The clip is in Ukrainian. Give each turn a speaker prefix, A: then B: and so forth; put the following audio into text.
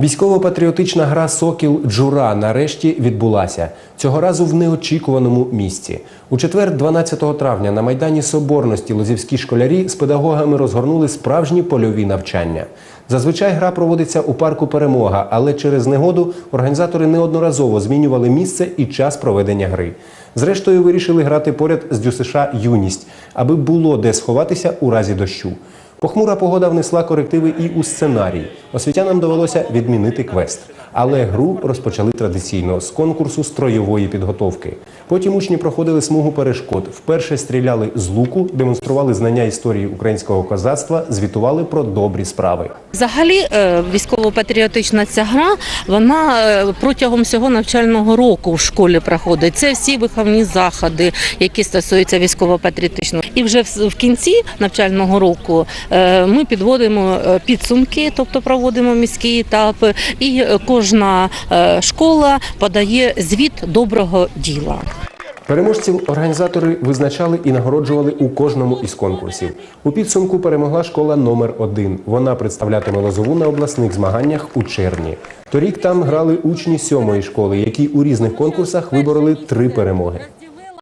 A: Військово-патріотична гра Сокіл Джура нарешті відбулася. Цього разу в неочікуваному місці. У четвер, 12 травня, на майдані Соборності лозівські школярі з педагогами розгорнули справжні польові навчання. Зазвичай гра проводиться у парку Перемога, але через негоду організатори неодноразово змінювали місце і час проведення гри. Зрештою, вирішили грати поряд з ДЮСШ Юність, аби було де сховатися у разі дощу. Похмура погода внесла корективи і у сценарій. Освітянам довелося відмінити квест. Але гру розпочали традиційно з конкурсу строєвої підготовки. Потім учні проходили смугу перешкод, вперше стріляли з луку, демонстрували знання історії українського козацтва, звітували про добрі справи.
B: Взагалі, е, військово-патріотична ця гра, вона е, протягом всього навчального року в школі проходить. Це всі виховні заходи, які стосуються військово-патріотичного. І вже в кінці навчального року е, ми підводимо підсумки, тобто проводимо міський етап, і е, кожна е, школа подає звіт доброго діла.
A: Переможців організатори визначали і нагороджували у кожному із конкурсів. У підсумку перемогла школа номер 1 Вона представлятиме Лозову на обласних змаганнях у червні. Торік там грали учні сьомої школи, які у різних конкурсах вибороли три перемоги.